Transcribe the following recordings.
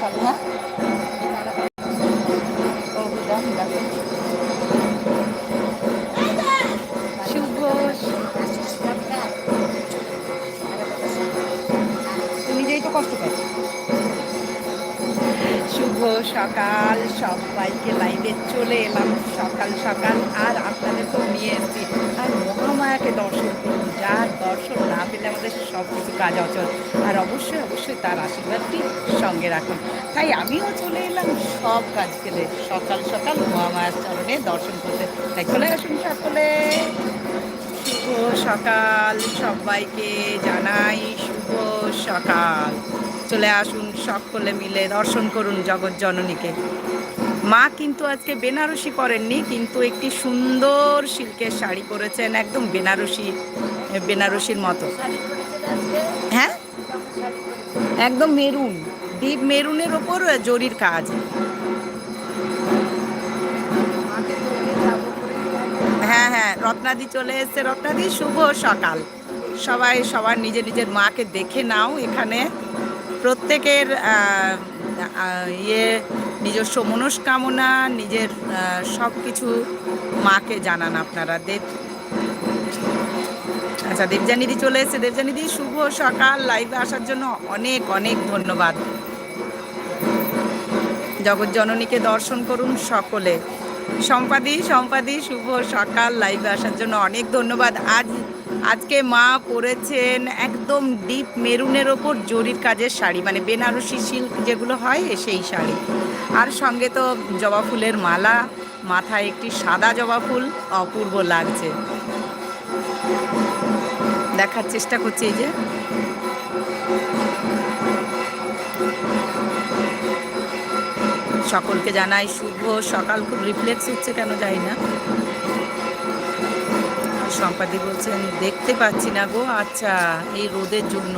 শুভ কষ্ট পাচ্ছ। শুভ সকাল সবাইকে লাইভে চলে এলাম সকাল সকাল। আর আপনাদের তো নিয়ে এসেছি। আর মহামায়াকে দর্শন যার দর্শন না পেলে আমাদের সব কিছু কাজ অচল। আর অবশ্যই অবশ্যই তার আশীর্বাদটি সঙ্গে রাখুন। তাই আমিও চলে এলাম সব কাজ ফেলে সকাল সকাল মহামায়ার চরণে দর্শন করতে। তাই চলে আসুন সকলে। শুভ সকাল সবাইকে জানাই শুভ সকাল। চলে আসুন সকলে মিলে দর্শন করুন জগৎ জননীকে। মা কিন্তু আজকে বেনারসি পরেননি, কিন্তু একটি সুন্দর সিল্কের শাড়ি পরেছেন, একদম বেনারসি বেনারসির মতো। হ্যাঁ? একদম মেরুন, ডিপ মেরুনের ওপর জরির কাজ। হ্যাঁ হ্যাঁ রত্নাদি চলে এসছে। রত্নাদি, শুভ সকাল। সবাই, সবার নিজের নিজের মাকে দেখে নাও এখানে। প্রত্যেকের ইয়ে নিজস্ব মনস্কামনা, নিজের সব কিছু মাকে জানান আপনারা। দেব আচ্ছা দেবজানিদি চলে এসেছে। দেবজানিদি শুভ সকাল। লাইভে আসার জন্য অনেক অনেক ধন্যবাদ। জগৎ জননীকে দর্শন করুন সকলে। সম্পাদি সম্পাদি, শুভ সকাল। লাইভে আসার জন্য অনেক ধন্যবাদ। আজ, আজকে মা পরেছেন একদম ডিপ মেরুনের ওপর জরির কাজের শাড়ি মানে বেনারসি সিল্ক যেগুলো হয়, সেই শাড়ি। আর সঙ্গে তো জবা ফুলের মালা, মাথায় একটি সাদা জবা ফুল, অপূর্ব লাগছে। দেখার চেষ্টা করছি এই যে। সকলকে জানাই শুভ সকাল। খুব রিফ্লেক্স হচ্ছে কেন যাই না। সম্পাদি বলছেন, দেখতে পাচ্ছি না গো। আচ্ছা এই রোদের জন্য।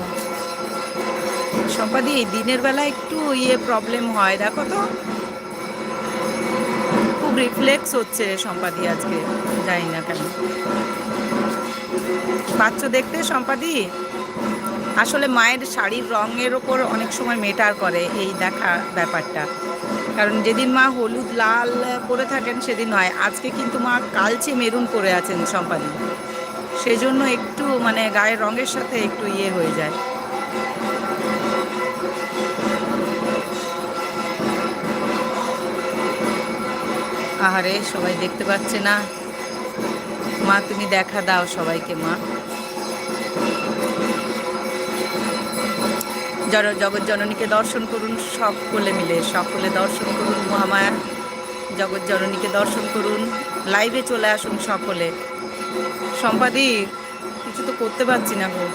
সম্পাদি, এই দিনের বেলা একটু ইয়ে প্রবলেম হয়, দেখো তো। খুব রিফ্লেক্স হচ্ছে সম্পাদি আজকে। যাই না কেন। পাচ্ছ দেখতে, সম্পাদি? আসলে মায়ের শাড়ির রঙের ওপর অনেক সময় মেটার করে এই দেখা ব্যাপারটা। কারণ যেদিন মা হলুদ, লাল পরে থাকেন, সেদিন হয় আজকে কিন্তু মা কালচে মেরুন পরে আছেন, সম্পাদি। সেই জন্য একটু মানে গায়ের রঙের সাথে একটু ইয়ে হয়ে যায়। আহারে, সবাই দেখতে পাচ্ছে না। মা, তুমি দেখা দাও সবাইকে, মা। জর- জগৎ জননীকে দর্শন করুন সকলে মিলে, সকলে দর্শন করুন, মহামায়া। জগৎ জননীকে দর্শন করুন লাইভে চলে আসুন সকলে। সম্পাদি, কিছু তো করতে পারছি না গো।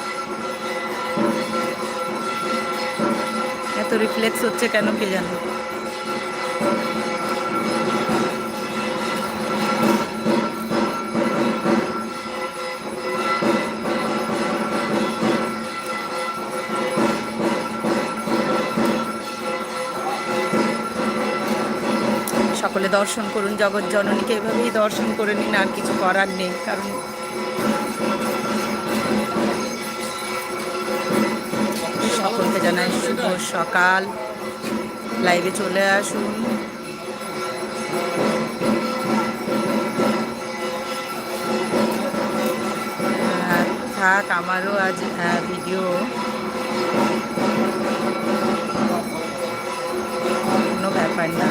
এত রিফ্লেক্স হচ্ছে কেন কে জানে? সকলে দর্শন করুন, জগৎ জননীকে। এভাবেই দর্শন করে নিন, আর কিছু করার নেই, কারণ সকলকে জানাই শুভ সকাল। লাইভে চলে আসুন। আর থাক, আমারও আজ ভিডিও কোনো ব্যাপার না।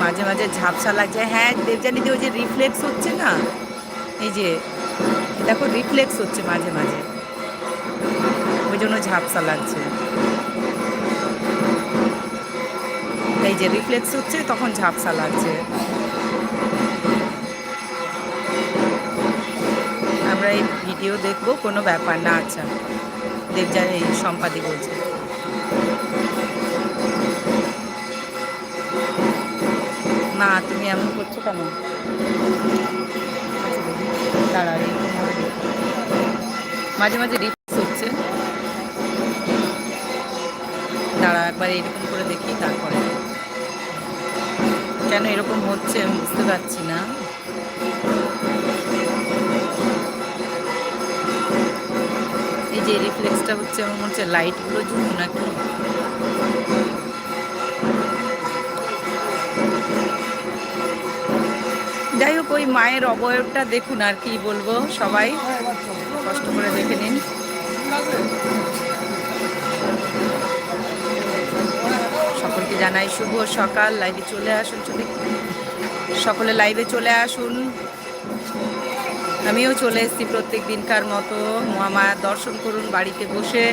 মাঝে মাঝে ঝাপসা লাগছে। হ্যাঁ দেবজানিদি ওই যে রিফ্লেক্স হচ্ছে না? এই যে দেখো রিফ্লেক্স হচ্ছে মাঝে মাঝে। ওই জন্য ঝাপসা লাগছে। এই যে রিফ্লেক্স হচ্ছে, তখন ঝাপসা লাগছে। আমরা এই ভিডিও দেখব, কোনো ব্যাপার না। আচ্ছা দেবজা এই সম্পাদি বলছে। না, তুমি এমন করছ কেন? দাঁড়া মাঝে মাঝে রিফ্লেক্স হচ্ছে। দাঁড়া, একবার এরকম করে দেখি, তারপরে। কেন এরকম হচ্ছে আমি বুঝতে পারছি না। এই যে রিফ্লেক্সটা হচ্ছে, আমার মনে হচ্ছে লাইটগুলো জন্য নাকি? যাই হোক, ওই মায়ের অবয়বটা দেখুন আর কি বলব সবাই। কষ্ট করে দেখে নিন। সকলকে জানাই শুভ সকাল। লাইভে চলে আসুন, চলে সকলে লাইভে চলে আসুন। আমিও চলে এসেছি প্রত্যেক দিনকার মতো। মহামায়ার দর্শন করুন বাড়িতে বসে।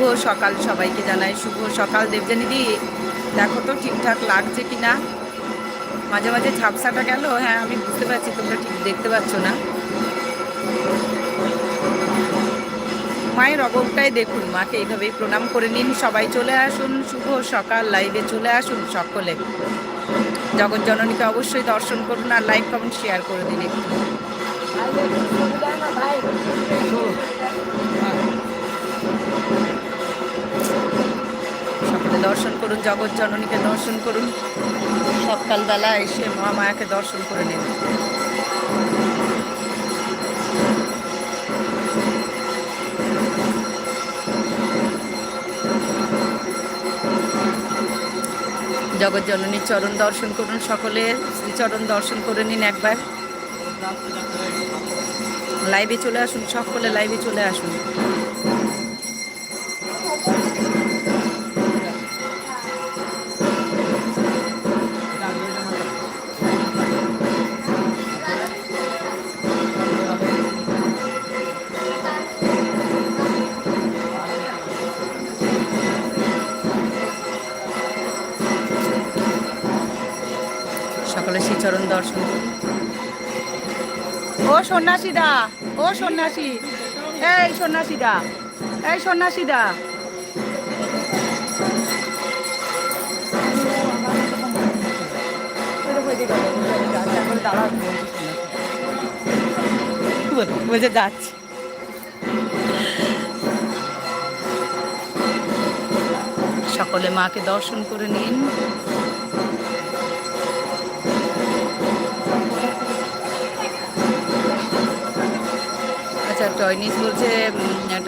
শুভ সকাল সবাইকে জানাই, শুভ সকাল দেবজানিদি দেখো তো ঠিকঠাক লাগছে কি না মাঝে মাঝে ঝাপসাটা গেল হ্যাঁ আমি বুঝতে পারছি, তোমরা ঠিক দেখতে পাচ্ছ না। মায়ের অবকটাই দেখুন, মাকে এইভাবেই প্রণাম করে নিন। সবাই চলে আসুন, শুভ সকাল লাইভে চলে আসুন সকলে। জগৎ জননীকে অবশ্যই দর্শন করুন আর লাইক, কমেন্ট শেয়ার করে দিন একটু। দর্শন করুন, জগৎ জননীকে দর্শন করুন। সকালবেলা এসে মহামায়াকে দর্শন করে নিন। জগৎ জননীর চরণ দর্শন করুন সকলে শ্রীচরণ দর্শন করে নিন একবার। লাইভে চলে আসুন, সকলে লাইভে চলে আসুন। শ্রীচরণ দর্শন ও সন্ন্যাসীদা, ও সন্ন্যাসী। এই সন্ন্যাসীদা এই সন্ন্যাসীদা। বুঝে যাচ্ছি। সকলে মাকে দর্শন করে নিন। আচ্ছা টয়নিস বলছে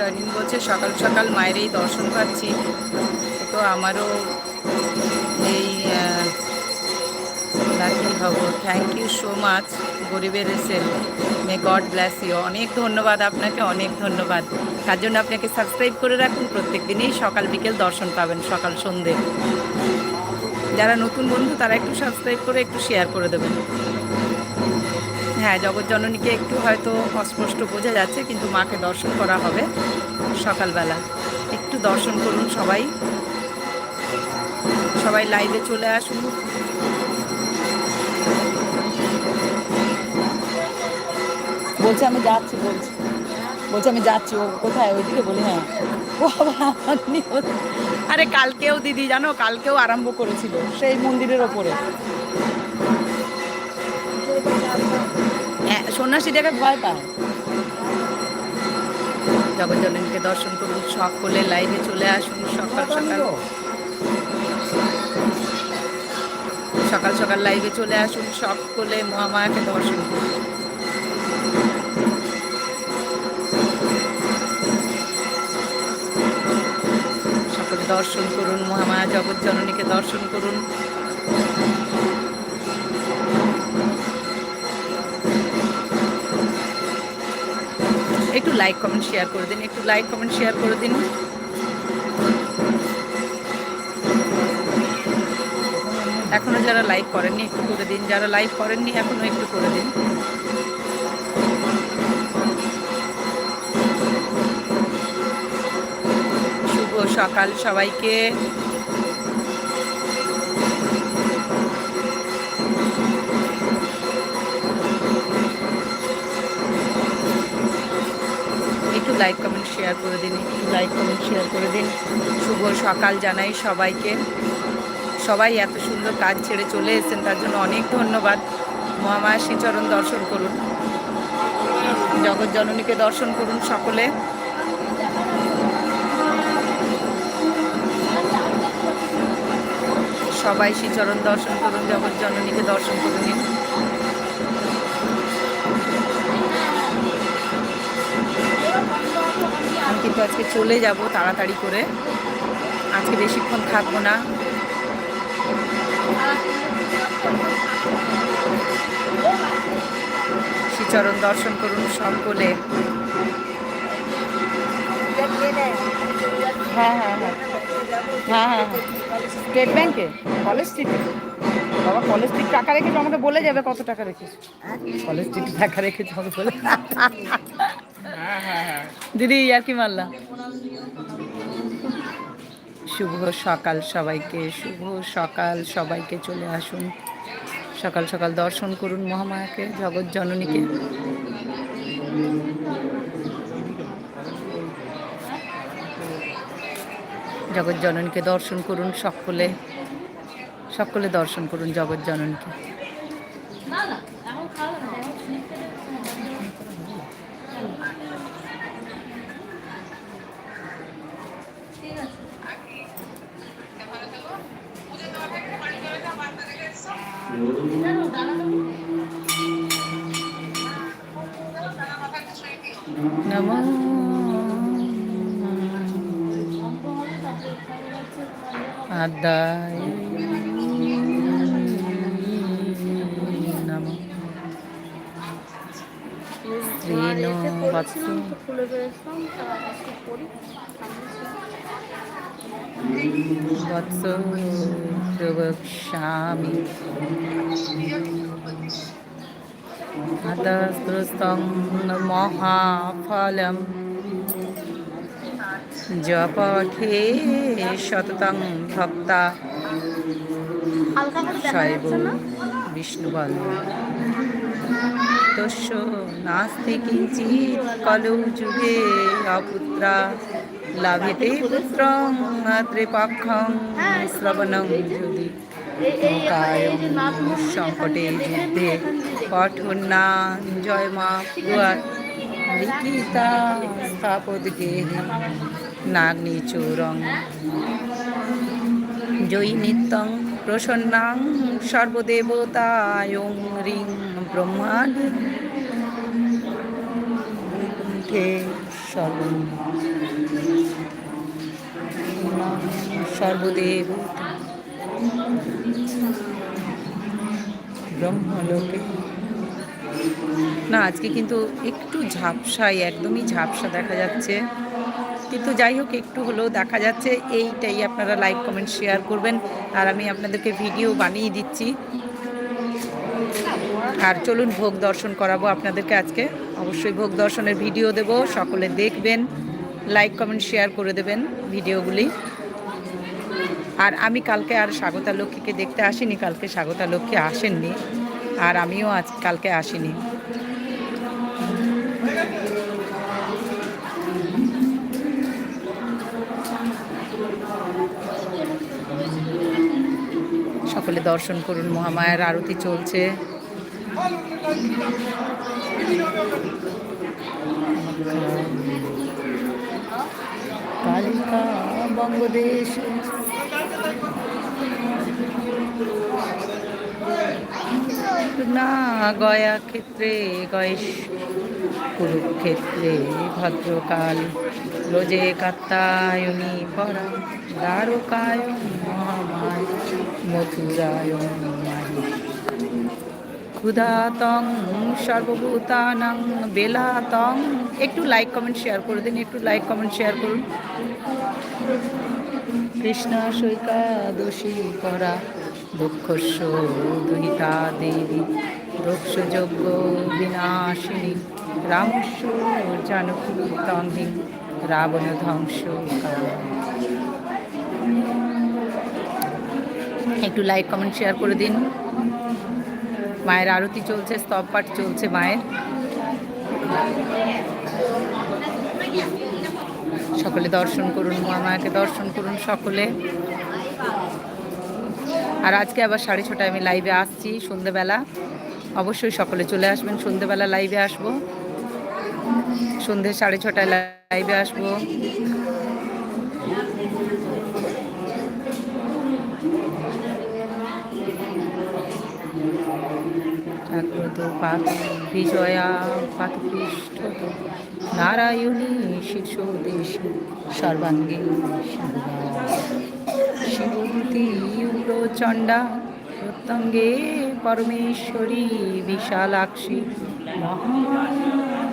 টয়নিস বলছে সকাল সকাল মায়ের এই দর্শন পাচ্ছি। তো আমারও এই লাকি হব। থ্যাংক ইউ সো মাচ গরিবের এসেল মে গড ব্লেস ইউ অনেক ধন্যবাদ আপনাকে, অনেক ধন্যবাদ। তার জন্য আপনাকে সাবস্ক্রাইব করে রাখুন। প্রত্যেক দিনই সকাল বিকেল দর্শন পাবেন, সকাল সন্ধে। যারা নতুন বন্ধু, তারা একটু সাবস্ক্রাইব করে, একটু শেয়ার করে দেবেন। হ্যাঁ জগৎ জননীকে একটু হয়তো অস্পষ্ট বোঝা যাচ্ছে, কিন্তু মাকে দর্শন করা হবে সকালবেলা। একটু দর্শন করুন সবাই। সবাই লাইভে চলে আসুন। বলছে আমি যাচ্ছি, বলছি। বলছে আমি যাচ্ছি, ও কোথায়? ওইদিকে বলি হ্যাঁ। আরে কালকেও দিদি, জানো, কালকেও আরম্ভ করেছিল সেই মন্দিরের ওপরে। হ্যাঁ, সন্ন্যাসীটাকে ভয় পায়। জগজ্জননীকে দর্শন করুন সকলে লাইভে চলে আসুন সকাল সকাল সকাল। সকাল। লাইভে চলে আসুন সকলে মহামায়াকে দর্শন করুন। সকলে দর্শন করুন মহামায়া জগজ্জননীকে দর্শন করুন। একটু লাইক কমেন্ট শেয়ার করে দিন, একটু লাইক কমেন্ট শেয়ার করে দিন। এখনও যারা লাইক করেননি, একটু করে দিন। যারা লাইক করেননি, এখনও একটু করে দিন। শুভ সকাল সবাইকে একটু লাইক কমেন্ট শেয়ার করে দিন, একটু লাইক কমেন্ট শেয়ার করে দিন। শুভ সকাল জানাই সবাইকে। সবাই এত সুন্দর কাজ ছেড়ে চলে এসেছেন, তার জন্য অনেক ধন্যবাদ। মহামায়া শ্রীচরণ দর্শন করুন। জগৎ জননীকে দর্শন করুন সকলে। সবাই শ্রীচরণ দর্শন করুন, জগৎ জননীকে দর্শন করুন। আমি কিন্তু আজকে চলে যাব তাড়াতাড়ি করে। আজকে বেশিক্ষণ থাকব না। শ্রীচরণ দর্শন করুন সকলে। হ্যাঁ হ্যাঁ হ্যাঁ। হ্যাঁ হ্যাঁ স্টেট ব্যাংকে? কলেজ স্ট্রিটে বাবা, কলেজ স্ট্রিট টাকা রেখেছো, আমাকে বলে যাবে কত টাকা রেখেছো। কলেজ স্ট্রিটে টাকা রেখেছো, আমাকে বলে দিদি আর কি মারলা? শুভ সকাল সবাইকে, শুভ সকাল সবাইকে চলে আসুন। সকাল সকাল দর্শন করুন মহামায়াকে, জগৎ জননীকে। জগৎ জননীকে দর্শন করুন সকলে। সকলে দর্শন করুন জগৎ জননীকে। নমঃ আদায় বৎস প্রবক্ষ্যামি अतस्तुस्तं महाफलं जपठे शततं भक्ता হালকা করে দেখা শৈব যাচ্ছে না বিষ্ণুবল তস্য নাস্তি কিঞ্চিৎ কলৌ যুগে অপুত্রা লাভেতে পুত্রং ত্রিপক্ষং শ্রবণং যদি এই এই এই যে নাথ মন্দির সংকটে এখান থেকে যুদ্ধে দেখে পঠনা জয় মা পুয়ার লিখিতা স্থাপদ গেহে চৌরং জয়ী নিত্যং প্রসন্নাং সর্বদেবতায়ং রিং ব্রহ্মাণ্ড বৈকুণ্ঠে সর্ব। সর্বদেবতা ব্রহ্মলোকে না, আজকে কিন্তু একটু ঝাপসাই, একদমই ঝাপসা দেখা যাচ্ছে। কিন্তু যাই হোক, একটু হলেও দেখা যাচ্ছে। এইটাই আপনারা লাইক, কমেন্ট, শেয়ার করবেন। আর আমি আপনাদেরকে ভিডিও বানিয়ে দিচ্ছি। আর চলুন ভোগ দর্শন করাবো আপনাদেরকে আজকে। অবশ্যই ভোগ দর্শনের ভিডিও দেব। সকলে দেখবেন, লাইক, কমেন্ট, শেয়ার করে দেবেন ভিডিওগুলি। আর আমি কালকে আর স্বাগতা লক্ষ্মীকে দেখতে আসিনি, কালকে স্বাগতা লক্ষ্মী আসেননি। আর আমিও আজ কালকে আসিনি। সকলে দর্শন করুন, মহামায়ার আরতি চলছে। কালিকা বঙ্গদেশ। না গয়া ক্ষেত্রে, গয়েশ কুরুক্ষেত্রে, ভদ্রকাল রোজে কাত্তায়নী পরা দ্বারকায় মহামায়। ক্ষুধাতং সর্বভূতানাং বেলাতং একটু লাইক কমেন্ট শেয়ার করে দিন একটু লাইক কমেন্ট শেয়ার করুন কৃষ্ণ সৈকাদশী করা দুঃখস্য দুহিতা দেবী দক্ষযজ্ঞ বিনাশিনী রামস্য জানকী তন্হি রাবণ ধ্বংস একটু লাইক, কমেন্ট, শেয়ার করে দিন। মায়ের আরতি চলছে, স্তব পাঠ চলছে মায়ের। সকলে দর্শন করুন মামাকে দর্শন করুন সকলে। আর আজকে আবার সাড়ে ছটায় আমি লাইভে আসছি সন্ধেবেলা। অবশ্যই সকলে চলে আসবেন, সন্ধেবেলা লাইভে আসব। সন্ধে সাড়ে ছটায় লাইভে আসব। পাত বিজয়া পাতপৃষ্ঠ নারায়ণী শীর্ষ দেশে সর্বাঙ্গে। শিবতী প্রত্যঙ্গে পরমেশ্বরী, বিশালাক্ষী, মহামায়া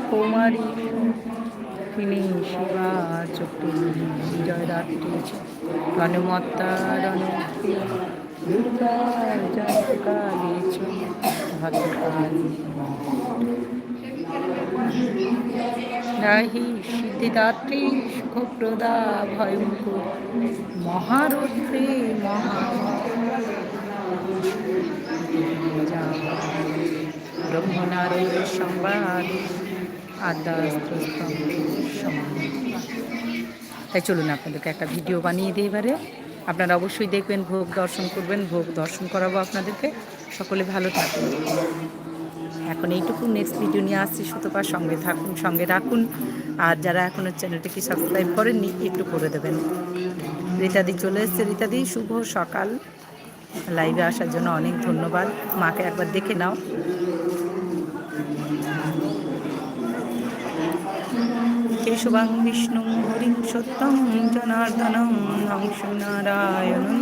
কুমারী। তিনি শিবা চক্রী জয়রাত্রি গণমত্তা রণপ্রিয় দুর্গা চ ভদ্রকালী রাহি সিদ্ধিদাত্রী সুখপ্রদা ভয়ঙ্কর। মহারুদ্রে মহা। ব্রহ্মনারায়ণ সংবাদ। আদ্যাস্ত্রস্তম সমান তাই চলুন আপনাদেরকে একটা ভিডিও বানিয়ে দিই এবারে। আপনারা অবশ্যই দেখবেন, ভোগ দর্শন করবেন, ভোগ দর্শন করাবো আপনাদেরকে। সকলে ভালো থাকুন। এখন এইটুকু নেক্সট ভিডিও নিয়ে আসছি সুতপার সঙ্গে থাকুন, সঙ্গে রাখুন। আর যারা এখনও চ্যানেলটিকে সাবস্ক্রাইব করেননি, একটু করে দেবেন। রীতাদি চলে এসছে। রীতাদি, শুভ সকাল। লাইভে আসার জন্য অনেক ধন্যবাদ। মাকে একবার দেখে নাও। কেশবাং বিষ্ণু হরিং সত্যং জনার্দনং হংস নারায়ণং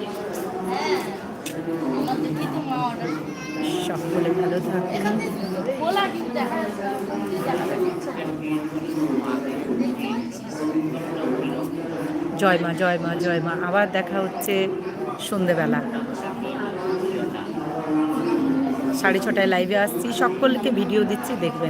সকলে ভালো থাকুন জয় মা জয় মা জয় মা। আবার দেখা হচ্ছে সন্ধেবেলা। সাড়ে ছটায় লাইভে আসছি। সকলকে ভিডিও দিচ্ছি, দেখবেন।